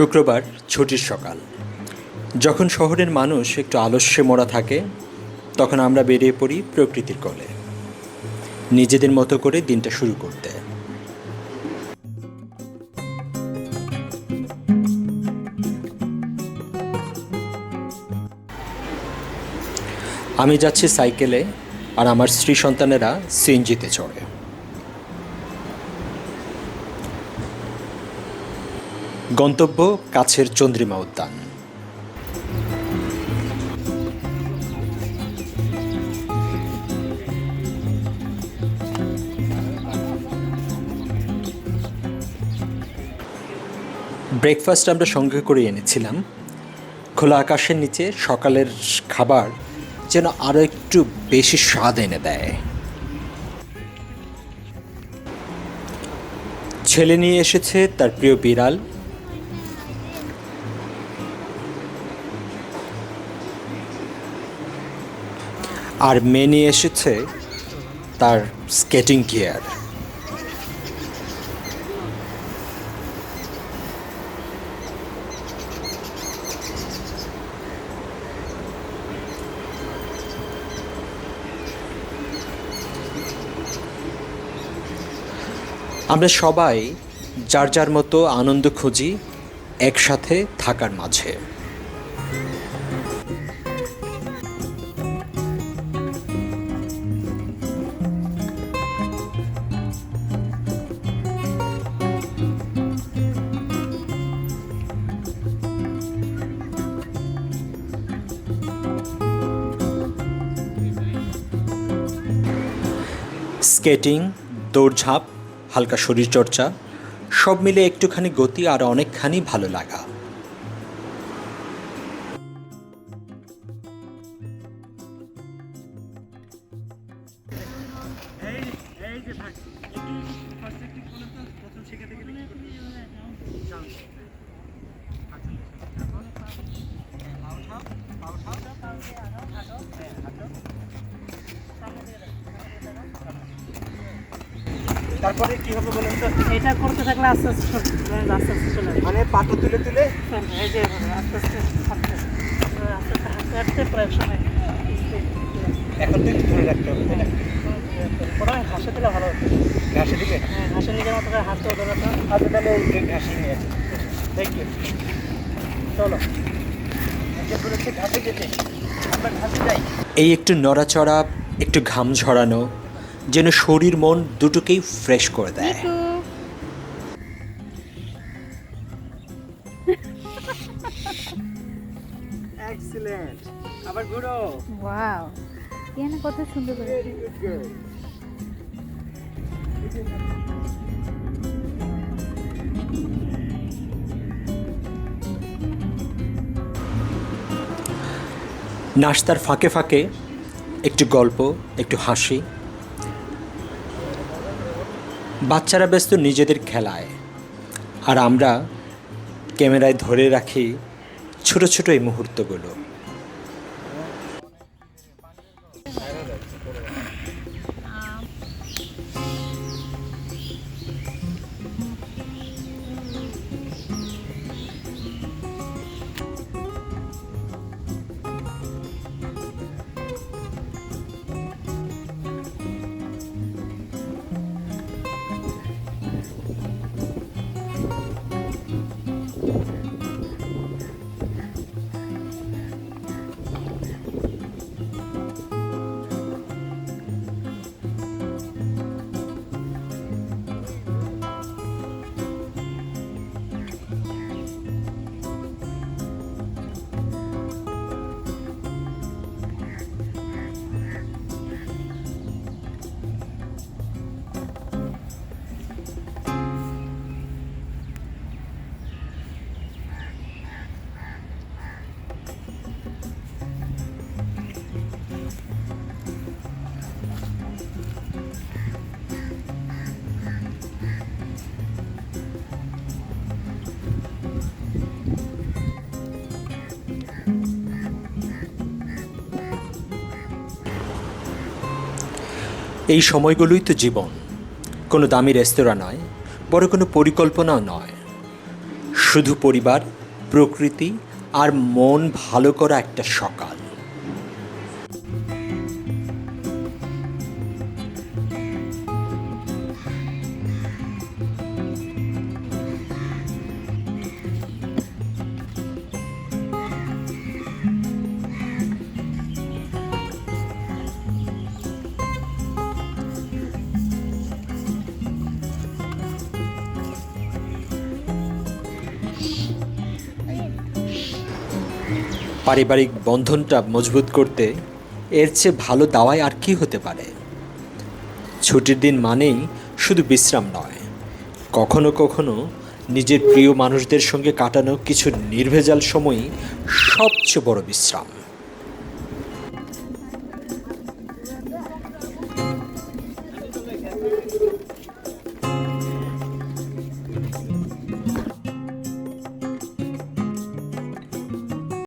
শুক্রবার ছুটির সকাল। যখন শহরের মানুষ একটু আলস্যে মরা থাকে, তখন আমরা বেরিয়ে পড়ি প্রকৃতির কোলে। নিজেদের মতো করে দিনটা শুরু করতে। আমি যাচ্ছি সাইকেলে আর আমার স্ত্রী সন্তানেরা সিএনজিতে চড়ে। গন্তব্য কাছের চন্দ্রিমা উদ্যান। ব্রেকফাস্ট আমরা সঙ্গে করে এনেছিলাম। খোলা আকাশের নিচে সকালের খাবার যেন আরও একটু বেশি স্বাদ এনে দেয়। ছেলে নিয়ে এসেছে তার প্রিয় বিড়াল আর মেয়ে নিয়ে এসেছে তার স্কেটিং গিয়ার। আমরা সবাই যার যার মতো আনন্দ খুঁজি একসাথে থাকার মাঝে। স্কেটিং দৌড়ঝাঁপ হালকা শরীরচর্চা সব মিলে একটুখানি গতি আর অনেকখানি ভালো লাগা। তারপরে কি হবে বলুন তো? এটা করতে থাকলে আস্তে আস্তে আস্তে আস্তে চলে যাবে মানে পাটা তুলে তুলে? এই যে আস্তে আস্তে হাঁটতে আস্তে আস্তে হাঁটতে হাঁটতে প্রায় সময় এখন তুই ধরে রাখতে হবে তাই না? প্রথমে হাসে দিলে ভালো হতো। ঘাসে দিকে হ্যাঁ হাসে নিজের মতো করে হাঁটতে হতো না আচ্ছা তাহলে এই ঘাসে নিয়ে আসি। থ্যাংক ইউ চলো। ঘাসে যেতে। আমরা ঘাসে যাই। এই একটু নড়াচড়া একটু ঘাম ঝরানো যেন শরীর মন দুটোকেই ফ্রেশ করে দেয়। এক্সিলেন্ট আবার ঘুরো। ওয়াও ইয়ানা কত সুন্দর করে ভেরি গুড গার্ল নাস্তার ফাঁকে ফাঁকে একটু গল্প একটু হাসি বাচ্চারা ব্যস্ত নিজেদের খেলায়। আর আমরা ক্যামেরায় ধরে রাখি ছোট ছোট এই মুহূর্তগুলো। এই সময়গুলোই তো জীবন। কোনো দামি রেস্তোরাঁ নয়, বড় কোনো পরিকল্পনাও নয়। শুধু পরিবার, প্রকৃতি আর মন ভালো করা একটা সকাল। পারিবারিক বন্ধনটা মজবুত করতে এর চেয়ে ভালো দাওয়ায় আর কি হতে পারে? ছুটির দিন মানেই শুধু বিশ্রাম নয়। কখনো কখনো নিজের প্রিয় মানুষদের সঙ্গে কাটানো কিছু নির্ভেজাল সময়ই সবচেয়ে বড় বিশ্রাম।